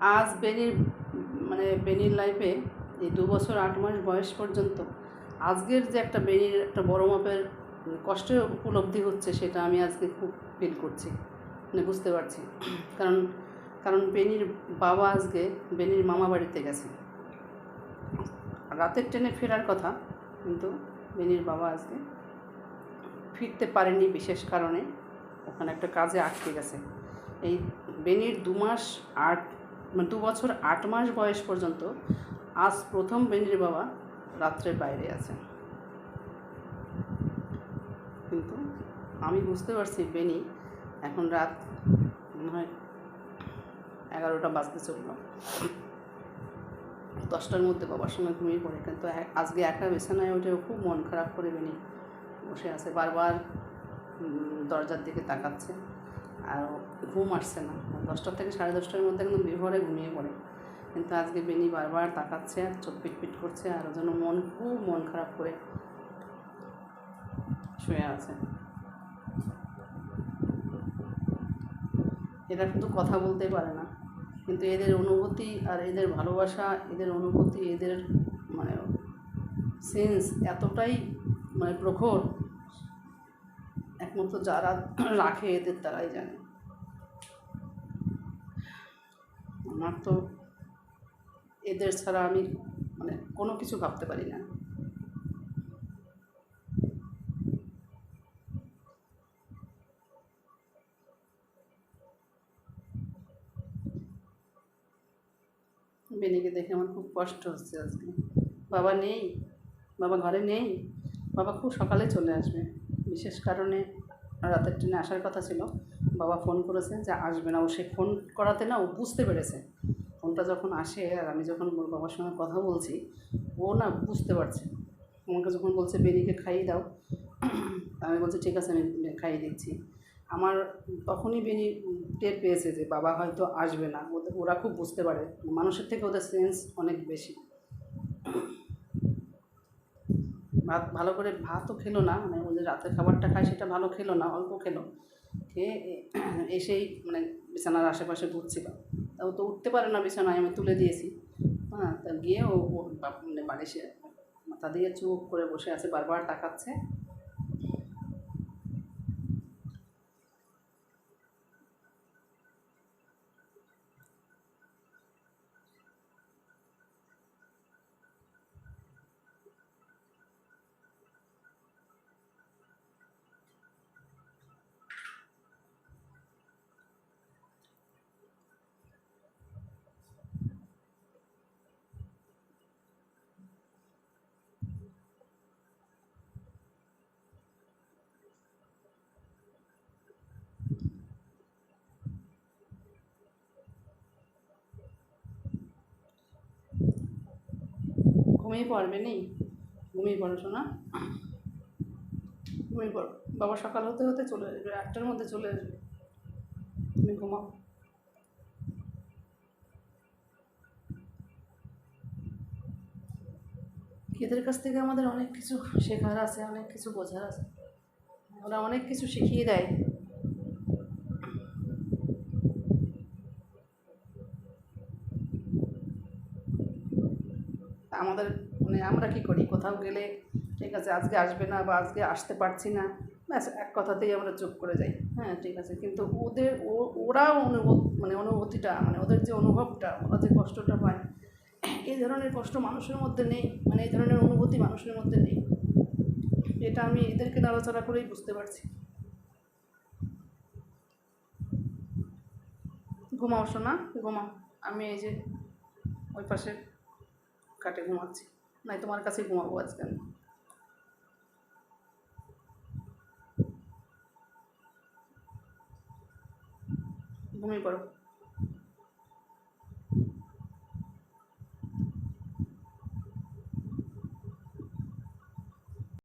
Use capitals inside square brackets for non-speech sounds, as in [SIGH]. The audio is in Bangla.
আজ বেনির মানে বেনির লাইফে এই দু বছর আট মাস বয়স পর্যন্ত আজকের যে একটা বেনির একটা বড় মাপের কষ্টের উপলব্ধি হচ্ছে সেটা আমি আজকে খুব ফিল করছি মানে বুঝতে পারছি। কারণ কারণ বেনির বাবা আজকে বেনির মামা বাড়িতে গেছে। রাতের ট্রেনে ফেরার কথা, কিন্তু বেনির বাবা আজকে ফিরতে পারেনি বিশেষ কারণে, ওখানে একটা কাজে আটকে গেছে। এই বেনির দু মাস আট দু বছর আট মাস বয়স পর্যন্ত আজ প্রথম বেনির বাবা রাত্রের বাইরে আছে কিন্তু আমি বুঝতে পারছি বেনি এখন রাত মনে হয় এগারোটা বাজতে চলল। দশটার মধ্যে বাবার সঙ্গে ঘুমিয়ে পড়ে। কিন্তু আজকে একা বিছানায় উঠে খুব মন খারাপ করে বেনি বসে আছে। বারবার দরজার দিকে তাকাচ্ছে। আর ঘুম আসছে না। দশটা থেকে সাড়ে দশটার মধ্যে একদম বিভরে ঘুমিয়ে পড়ে। কিন্তু আজকে বেনি বারবার তাকাচ্ছে, আর চোখ পিটপিট করছে, আর ওর মন খুব মন খারাপ করে শুয়ে আছে। এরা কিন্তু কথা বলতে পারে না, কিন্তু এদের অনুভূতি আর এদের ভালোবাসা, এদের অনুভূতি, এদের মানে সেন্স এতটাই মানে প্রখর একমাত্র যারা রাখে এদের তারাই জানে। আমার তো এদের ছাড়া আমি মানে কোনো কিছু ভাবতে পারি না। বেনিকে দেখে আমার খুব কষ্ট হচ্ছে আজকে। বাবা নেই, বাবা ঘরে নেই, বাবা খুব সকালে চলে আসবে। বিশেষ কারণে রাতের ট্রেনে আসার কথা ছিল। বাবা ফোন করেছে যে আসবে না। ও সে ফোন করাতে না, ও বুঝতে পেরেছে। ফোনটা যখন আসে আর আমি যখন ওর বাবার সঙ্গে কথা বলছি, ও না বুঝতে পারছে। আমাকে যখন বলছে, বেরিকে খাইয়ে দাও। আমি বলছি, ঠিক আছে, আমি খাইয়ে দিচ্ছি। আমার তখনই বেনি টের পেয়েছে যে বাবা হয়তো আসবে না। ওরা খুব বুঝতে পারে। মানুষের থেকে ওদের সেন্স অনেক বেশি। ভাত ভালো করে ভাতও খেলো না মানে ওদের রাতের খাবারটা খায় সেটা ভালো খেলো না, অল্প খেলো। খেয়ে [CLEARS THROAT] এসেই মানে বিছানার আশেপাশে ঘুরছিল। তা ও তো উঠতে পারে না বিছানায়, আমি তুলে দিয়েছি। হ্যাঁ তা গিয়ে ও মানে বাড়ি সে মাথা দিয়ে চুপ করে বসে আছে, বারবার তাকাচ্ছে। ঘুমিয়ে পড়বে নেই ঘুমিয়ে পড়ো শোনা ঘুমিয়ে পড়ো। বাবা সকাল হতে হতে চলে আসবে, আটটার মধ্যে চলে আসবে। তুমি ঘুমাও। এদের কাছ থেকে আমাদের অনেক কিছু শেখার আছে, অনেক কিছু বোঝার আছে। ওরা অনেক কিছু শিখিয়ে দেয়। আমাদের মানে আমরা কি করি? কোথাও গেলে ঠিক আছে, আজকে আসবে না বা আজকে আসতে পারছি না, ব্যাস, এক কথাতেই আমরা চুপ করে যাই। হ্যাঁ ঠিক আছে, কিন্তু ওদের, ও- ওরা অনুভব মানে অনুভূতিটা মানে ওদের যে অনুভবটা, ওরা যে কষ্টটা পায়, এই ধরনের কষ্ট মানুষের মধ্যে নেই মানে এই ধরনের অনুভূতি মানুষের মধ্যে নেই। এটা আমি এদেরকে নাড়াচাড়া করেই বুঝতে পারছি। ঘুমাও শোনা ঘুমাও। আমি এই যে ওই পাশে কাটে ঘুমাচ্ছি। নাই তোমার কাছে ঘুমাবো আজকে আমি। ঘুমিয়ে পড়ো।